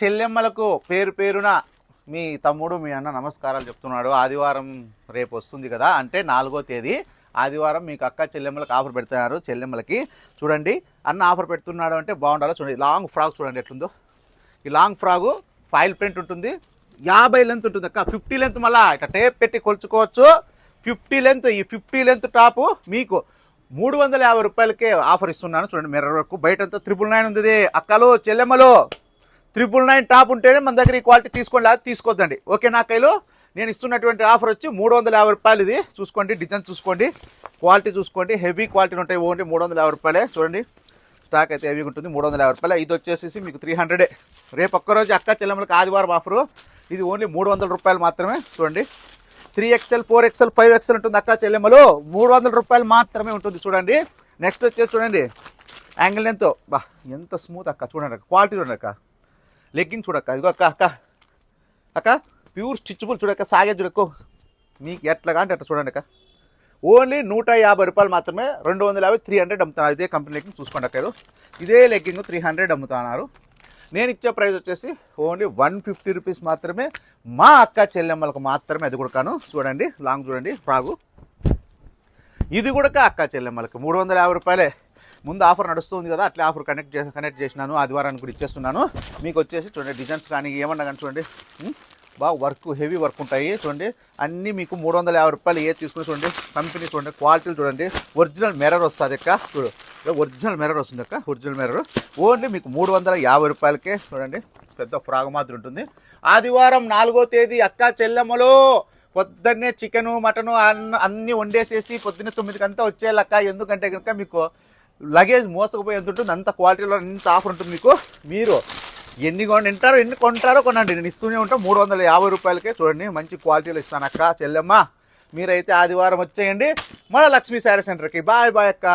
చెల్లెమ్మలకు పేరు పేరున మీ తమ్ముడు మీ అన్న నమస్కారాలు చెప్తున్నాడు. ఆదివారం రేపు వస్తుంది కదా అంటే నాలుగో తేదీ. ఆదివారం మీకు అక్క చెల్లెమ్మలకు ఆఫర్ పెడుతున్నారు చెల్లెమ్మలకి. చూడండి అన్న ఆఫర్ పెడుతున్నాడు అంటే బాగుండాలో చూడండి. లాంగ్ ఫ్రాక్ చూడండి ఎట్లుందో. ఈ లాంగ్ ఫ్రాగు ఫైల్ ప్రింట్ ఉంటుంది. యాభై లెంత్ ఉంటుంది అక్క. ఫిఫ్టీ లెంత్ మళ్ళా ఇట్లా టేప్ పెట్టి కొలుచుకోవచ్చు. ఫిఫ్టీ లెంత్ ఈ ఫిఫ్టీ లెంత్ టాపు మీకు మూడు వందల యాభై రూపాయలకే ఆఫర్ ఇస్తున్నాను. చూడండి మిర్రర్ వరకు. బయట అంతా త్రిపుల్ నైన్ ఉంది. అక్కలు చెల్లెమ్మలు త్రిపుల్ నైన్ టాప్ ఉంటేనే మన దగ్గర ఈ క్వాలిటీ తీసుకోండి లేదా తీసుకోవద్దండి ఓకే నా కైలో నేను ఇస్తున్నటువంటి ఆఫర్ వచ్చి మూడు వందల యాభై రూపాయలు ఇది. చూసుకోండి డిజైన్ చూసుకోండి. క్వాలిటీ చూసుకోండి. హెవీ క్వాలిటీ ఉంటాయి ఓన్లీ మూడు వందల యాభై రూపాయలే. చూడండి స్టాక్ అయితే హెవీగా ఉంటుంది మూడు వందల యాభై రూపాయలు. ఇది వచ్చేసి మీకు త్రీ హండ్రెడే రేపు ఒక్కరోజు అక్క చెల్లెమ్మలకు ఆదివారం ఆఫరు ఇది ఓన్లీ మూడు వందల రూపాయలు మాత్రమే. చూడండి three XL four XL five XL ఉంటుంది అక్క చెల్లెమ్మలు. మూడు వందల రూపాయలు మాత్రమే ఉంటుంది చూడండి. నెక్స్ట్ వచ్చేసి చూడండి యాంగిల్ ఎంతో బా ఎంత స్మూత్ అక్క. చూడండి అక్క క్వాలిటీ చూడండి అక్క. లెగ్గింగ్ చూడక్క. ఇదిగో అక్క అక్క. అక్క ప్యూర్ స్టిచ్బుల్ చూడక్క సాగే చూడక్కు. మీకు ఎట్లాగా అంటే అట్లా చూడండి అక్క. ఓన్లీ నూట యాభై రూపాయలు మాత్రమే రెండు వందల యాభై త్రీ హండ్రెడ్ అమ్ముతున్నారు. ఇదే కంపెనీ లెగ్గింగ్ చూసుకోండి అక్క ఇది. ఇదే లెగ్గింగ్ త్రీ హండ్రెడ్ అమ్ముతున్నారు. నేను ఇచ్చే ప్రైస్ వచ్చేసి ఓన్లీ వన్ ఫిఫ్టీ రూపీస్ మాత్రమే మా అక్క చెల్లెమ్మలకు మాత్రమే అది కొడుకాను చూడండి లాంగ్ చూడండి ఫ్రాగు. ఇది కూడా అక్క చెల్లెమ్మలకి మూడు వందల యాభై రూపాయలే. ముందు ఆఫర్ నడుస్తుంది కదా అట్లే ఆఫర్ కనెక్ట్ చేసి కనెక్ట్ చేసినాను ఆదివారానికి కూడా ఇచ్చేస్తున్నాను. మీకు వచ్చేసి చూడండి డిజైన్స్ కానీ ఏమన్నా కానీ చూడండి. బాగా వర్క్ హెవీ వర్క్ ఉంటాయి చూడండి. అన్నీ మీకు మూడు వందల యాభై రూపాయలు ఏది తీసుకుని చూడండి. కంపెనీ చూడండి క్వాలిటీలు చూడండి. ఒరిజినల్ మిర్రర్ వస్తుంది అక్క చూడు. ఒరిజినల్ మిర్రర్ వస్తుంది అక్క ఒరిజినల్ మిర్రర్ ఓన్లీ మీకు మూడు వందల యాభై రూపాయలకే చూడండి పెద్ద ఫ్రాగ్ మాదిరి ఉంటుంది. ఆదివారం నాలుగో తేదీ అక్క చెల్లెమ్మలో పొద్దున్నే చికెను మటను అన్న వండేసేసి పొద్దున్నే తొమ్మిదికంతా వచ్చేయాలక్క ఎందుకంటే కనుక మీకు లగేజ్ మోసకపోయి ఎంత ఉంటుంది అంత క్వాలిటీలో ఇంత ఆఫర్ ఉంటుంది మీకు. మీరు ఎన్ని కొని తింటారో ఎన్ని కొంటారో కొనండి. నేను ఇస్తూనే ఉంటాను మూడు వందల యాభై రూపాయలకే చూడండి. మంచి క్వాలిటీలో ఇస్తాను అక్క చెల్లెమ్మ. మీరైతే ఆదివారం వచ్చేయండి. మన లక్ష్మీ శారీ సెంటర్కి. బాయ్ బాయ్ అక్క.